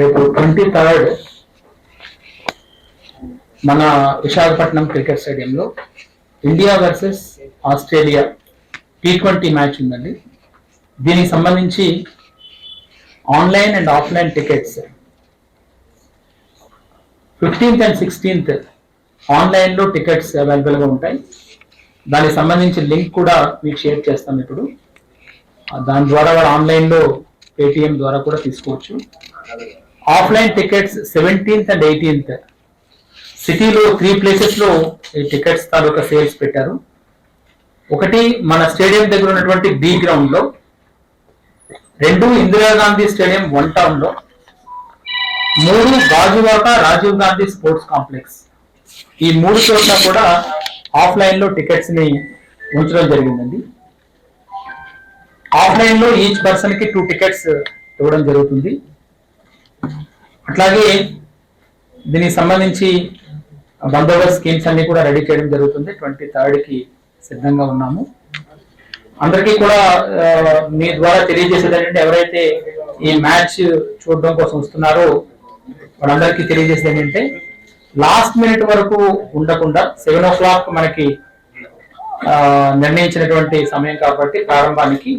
రేపు twenty third మన Visakhapatnam cricket స్టేడియంలో India versus Australia T twenty match ఉందండి. దీనికి సంబంధించి online and offline tickets fifteenth and sixteenth ఆన్లైన్లో టికెట్స్ అవైలబుల్గా ఉంటాయి. దానికి సంబంధించి లింక్ కూడా మీకు షేర్ చేస్తాం ఇప్పుడు. దాని ద్వారా వాడు ఆన్లైన్లో పేటిఎం ద్వారా కూడా తీసుకోవచ్చు. Offline tickets seventeenth and eighteenth. సిటీలో త్రీ ప్లేసెస్లో ఈ టికెట్స్ తాలూకా సేల్స్ పెట్టారు. ఒకటి మన స్టేడియం దగ్గర ఉన్నటువంటి బి గ్రౌండ్లో రెండు ఇందిరాగాంధీ స్టేడియం వన్ టౌన్లో మూడు గాజువాక రాజీవ్ గాంధీ స్పోర్ట్స్ కాంప్లెక్స్. ఈ మూడు చోట్ల కూడా ఆఫ్లైన్లో టికెట్స్ని టికెట్స్ని ఉంచడం జరిగిందండి. ఆఫ్లైన్లో ఈచ్ పర్సన్కి టూ టికెట్స్ ఇవ్వడం జరుగుతుంది. అట్లాగే దీనికి సంబంధించి బందోబస్తు స్కీమ్స్ అన్ని కూడా రెడీ చేయడం జరుగుతుంది. ట్వంటీ థర్డ్కి సిద్ధంగా ఉన్నాము. అందరికీ కూడా మీ ద్వారా తెలియజేసేది ఏంటంటే ఎవరైతే ఈ మ్యాచ్ చూడడం కోసం వస్తున్నారో వాళ్ళందరికీ తెలియజేసేది ఏంటంటే లాస్ట్ మినిట్ వరకు ఉండకుండా సెవెన్ ఓ క్లాక్ మనకి నిర్ణయించినటువంటి సమయం కాబట్టి ప్రారంభానికి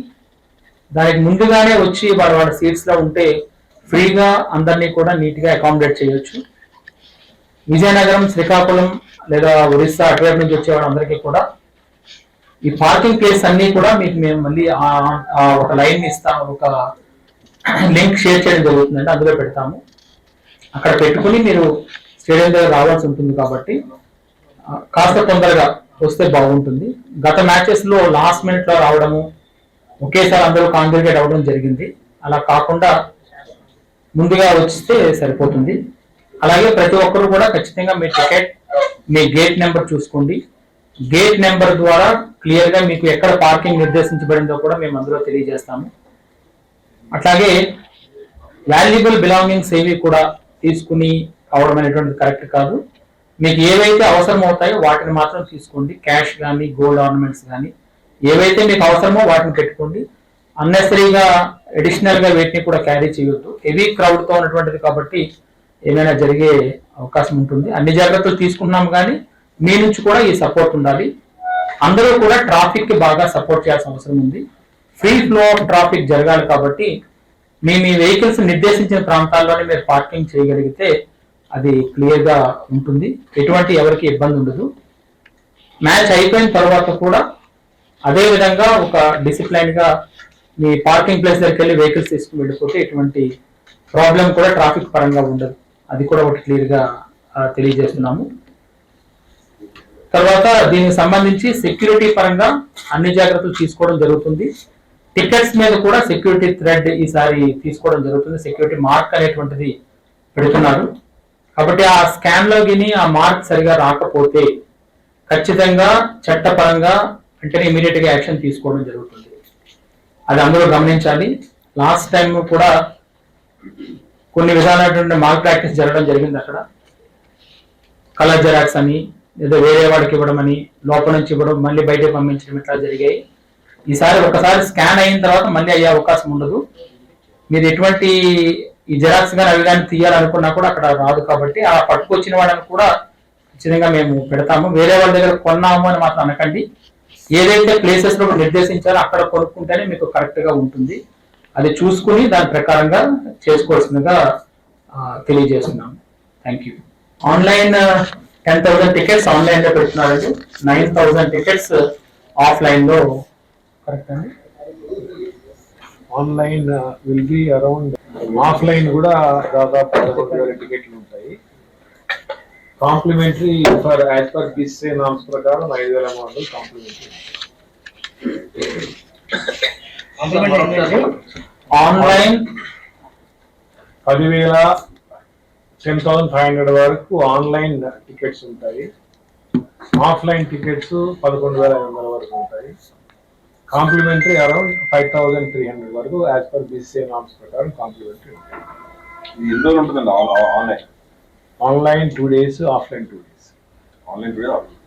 దానికి ముందుగానే వచ్చి వాళ్ళ వాళ్ళ సీట్స్లో ఉంటే ఫ్రీగా అందరినీ కూడా నీట్గా అకామిడేట్ చేయొచ్చు. విజయనగరం శ్రీకాకుళం లేదా ఒరిస్సా అటువైపు నుంచి వచ్చే వాళ్ళందరికీ కూడా ఈ పార్కింగ్ ప్లేస్ అన్ని కూడా మీకు మేము మళ్ళీ ఆ- ఒక లైన్ ఇస్తాం ఒక లింక్ షేర్ చేయడం జరుగుతుందండి అందులో పెడతాము. అక్కడ పెట్టుకుని మీరు స్టేడియం దగ్గర రావాల్సి ఉంటుంది కాబట్టి కాస్త తొందరగా వస్తే బాగుంటుంది. గత మ్యాచెస్లో లాస్ట్ మినిట్లో రావడము ఒకేసారి అందరూ కాంగ్రిగేట్ అవ్వడం జరిగింది. అలా కాకుండా ముందుగా వస్తే సరిపోతుంది. అలాగే ప్రతి ఒక్కరు కూడా ఖచ్చితంగా మీ టికెట్ మీ గేట్ నెంబర్ చూసుకోండి. గేట్ నెంబర్ ద్వారా క్లియర్గా మీకు ఎక్కడ పార్కింగ్ నిర్దేశించబడిందో కూడా మేము అందులో తెలియజేస్తాము. అట్లాగే వాల్యుబుల్ బిలాంగింగ్స్ ఏవి కూడా తీసుకుని అవడం అనేటువంటిది కరెక్ట్ కాదు. మీకు ఏవైతే అవసరం అవుతాయో వాటిని మాత్రం తీసుకోండి. క్యాష్ కానీ గోల్డ్ ఆర్నమెంట్స్ కానీ ఏవైతే మీకు అవసరమో వాటిని పెట్టుకోండి. అన్నెసరీగా అడిషనల్గా వీటిని కూడా క్యారీ చేయొద్దు. హెవీ క్రౌడ్తో ఉన్నటువంటిది కాబట్టి ఏమైనా జరిగే అవకాశం ఉంటుంది. అన్ని జాగ్రత్తలు తీసుకున్నాం కానీ మీ నుంచి కూడా ఈ సపోర్ట్ ఉండాలి. అందరూ కూడా ట్రాఫిక్కి బాగా సపోర్ట్ చేయాల్సిన అవసరం ఉంది. ఫ్రీ ఫ్లో ఆఫ్ ట్రాఫిక్ జరగాలి కాబట్టి మీ మీ వెహికల్స్ నిర్దేశించిన ప్రాంతాల్లోనే మీరు పార్కింగ్ చేయగలిగితే అది క్లియర్గా ఉంటుంది. ఎటువంటి ఎవరికి ఇబ్బంది ఉండదు. మ్యాచ్ అయిపోయిన తర్వాత కూడా అదే విధంగా ఒక డిసిప్లైన్గా మీ పార్కింగ్ ప్లేస్ దగ్గరికి వెళ్ళి వెహికల్స్ తీసుకుని వెళ్ళిపోతే ఎటువంటి ప్రాబ్లం కూడా ట్రాఫిక్ పరంగా ఉండదు. అది కూడా ఒకటి క్లియర్గా తెలియజేస్తున్నాము. తర్వాత దీనికి సంబంధించి సెక్యూరిటీ పరంగా అన్ని జాగ్రత్తలు తీసుకోవడం జరుగుతుంది. టికెట్స్ మీద కూడా సెక్యూరిటీ థ్రెడ్ ఈసారి తీసుకోవడం జరుగుతుంది. సెక్యూరిటీ మార్క్ అనేటువంటిది పెడుతున్నారు. కాబట్టి ఆ స్కాన్లో గిని ఆ మార్క్ సరిగా రాకపోతే ఖచ్చితంగా చట్టపరంగా వెంటనే ఇమీడియట్గా యాక్షన్ తీసుకోవడం జరుగుతుంది. అది అందరూ గమనించాలి. లాస్ట్ టైం కూడా కొన్ని విధాలైనటువంటి మాల్ ప్రాక్టీస్ జరగడం జరిగింది అక్కడ. కలర్ జెరాక్స్ అని ఏదో వేరే వాడికి ఇవ్వడం అని లోపల నుంచి ఇవ్వడం మళ్ళీ బయటకు పంపించడం ఇట్లా జరిగాయి. ఈసారి ఒకసారి స్కాన్ అయిన తర్వాత మళ్ళీ అయ్యే అవకాశం ఉండదు. మీరు ఎటువంటి ఈ జెరాక్స్ కానీ అవి కానీ తీయాలనుకున్నా కూడా అక్కడ రాదు కాబట్టి ఆ పట్టుకొచ్చిన వాళ్ళని కూడా ఖచ్చితంగా మేము పెడతాము. వేరే వాళ్ళ దగ్గర కొన్నాము అని మాత్రం అనకండి. ఏదైతే ప్లేసెస్లో నిర్దేశించారో అక్కడ కొనుక్కుంటేనే మీకు కరెక్ట్గా ఉంటుంది. అది చూసుకుని దాని ప్రకారంగా చేసుకోవాల్సిందిగా తెలియజేస్తున్నాము. Thank you online ten thousand tickets ఆన్లైన్లో పెడుతున్నారండి. నైన్ థౌసండ్ టికెట్స్ ఆఫ్లైన్లో కరెక్ట్ అండి? Online will be around offline కూడా దాదాపు పదకొండు వేల టికెట్లు ఉంటాయి. Complimentary for as per BCCI norms ప్రకారం ఐదు వేల అమౌంట్ కాంప్లిమెంటరీ. ఆన్లైన్ పదివేల టెన్ థౌసండ్ ఫైవ్ హండ్రెడ్ వరకు ఆన్లైన్ టికెట్స్ ఉంటాయి. ఆఫ్లైన్ టికెట్స్ పదకొండు వేల ఐదు వందల వరకు ఉంటాయి. Complimentary around five thousand three hundred వరకు యాజ్ పర్ బిస్సే నామ్స్ ప్రకారం కాంప్లిమెంటరీ ఉంటాయి. ఎన్ని రోజులు ఉంటుందండి on- online two days, offline two days. Online today, offline.